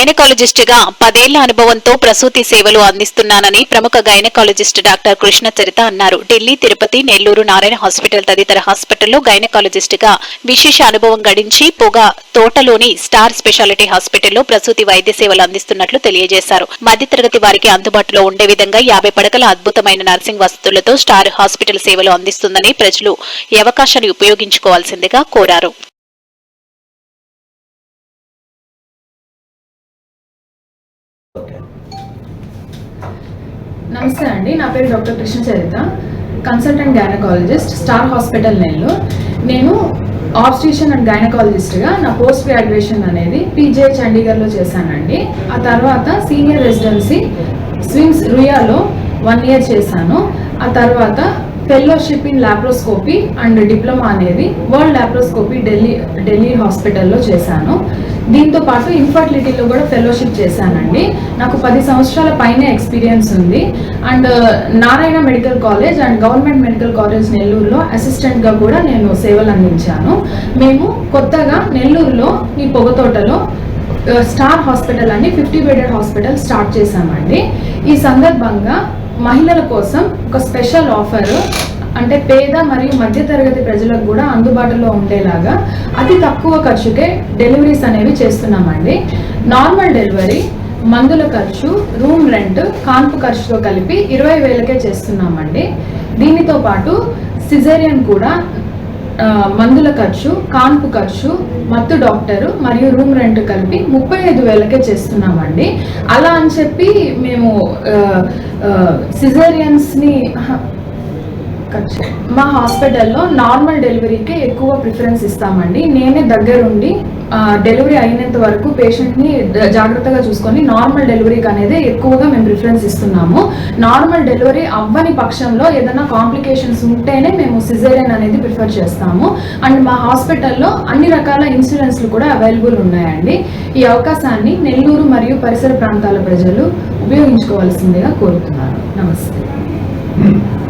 గైనకాలజిస్టుగా పదేళ్ళ అనుభవంతో ప్రసూతి సేవలు అందిస్తున్నానని ప్రముఖ గైనకాలజిస్ట్ డాక్టర్ కృష్ణ చరిత అన్నారు. ఢిల్లీ తిరుపతి నెల్లూరు నారాయణ హాస్పిటల్ తదితర హాస్పిటల్లో గైనకాలజిస్ట్గా విశేష అనుభవం గడించి పొగ తోటలోని స్టార్ స్పెషాలిటీ హాస్పిటల్లో ప్రసూతి వైద్య సేవలు అందిస్తున్నట్లు తెలియజేశారు. మధ్యతరగతి వారికి అందుబాటులో ఉండే విధంగా యాభై పడకల అద్భుతమైన నర్సింగ్ వసతులతో స్టార్ హాస్పిటల్ సేవలు అందిస్తుందని ప్రజలు ఈ అవకాశాన్ని ఉపయోగించుకోవాల్సిందిగా కోరారు. నమస్తే అండి నా పేరు doctor Krishna Charita consultant gynaecologist star hospital Nellore. నేను ఆబ్స్టిషన్ అండ్ గైనకాలజిస్ట్గా నా పోస్ట్ గ్రాడ్యుయేషన్ అనేది పీజే చండీగఢ్లో చేశానండి. ఆ తర్వాత సీనియర్ రెసిడెన్సీ స్విమ్స్ రుయాలో వన్ ఇయర్ చేశాను. ఆ తర్వాత fellowship in laparoscopy and diploma అనేది వరల్డ్ లాప్రోస్కోపీ ఢిల్లీ ఢిల్లీ హాస్పిటల్లో చేశాను. దీంతో పాటు ఇన్ఫర్టిలిటీలో కూడా ఫెలోషిప్ చేశానండి. నాకు పది సంవత్సరాల పైనే ఎక్స్పీరియన్స్ ఉంది. And uh, Narayana medical college and government medical college నెల్లూరులో అసిస్టెంట్గా కూడా నేను సేవలు అందించాను. మేము కొత్తగా నెల్లూరులో ఈ పొగతోటలో uh, స్టార్ హాస్పిటల్ అని ఫిఫ్టీ బెడెడ్ హాస్పిటల్ స్టార్ట్ చేశామండి. ఈ సందర్భంగా మహిళల కోసం ఒక స్పెషల్ ఆఫర్ అంటే పేద మరియు మధ్యతరగతి ప్రజలకు కూడా అందుబాటులో ఉండేలాగా అతి తక్కువ ఖర్చుకే డెలివరీస్ అనేవి చేస్తున్నామండి. నార్మల్ డెలివరీ మందుల ఖర్చు రూమ్ రెంట్ కాన్పు ఖర్చుతో కలిపి ఇరవై వేలకే చేస్తున్నామండి. దీనితో పాటు సిజేరియన్ కూడా మందుల ఖర్చు కాన్పు ఖర్చు మత్తు డాక్టరు మరియు రూమ్ రెంట్ కలిపి ముప్పై ఐదు వేలకే చేస్తున్నామండి. అలా అని చెప్పి మేము సిజేరియన్స్ని మా హాస్పిటల్లో నార్మల్ డెలివరీకే ఎక్కువ ప్రిఫరెన్స్ ఇస్తామండి. నేనే దగ్గరుండి డెలివరీ అయినంత వరకు పేషెంట్ని జాగ్రత్తగా చూసుకొని నార్మల్ డెలివరీకి అనేది ఎక్కువగా మేము ప్రిఫరెన్స్ ఇస్తున్నాము. నార్మల్ డెలివరీ అవ్వని పక్షంలో ఏదైనా కాంప్లికేషన్స్ ఉంటేనే మేము సిజేరియన్ అనేది ప్రిఫర్ చేస్తాము. అండ్ మా హాస్పిటల్లో అన్ని రకాల ఇన్సూరెన్స్లు కూడా అవైలబుల్ ఉన్నాయండి. ఈ అవకాశాన్ని నెల్లూరు మరియు పరిసర ప్రాంతాల ప్రజలు ఉపయోగించుకోవాల్సిందిగా కోరుతున్నాను. నమస్తే. Hmm.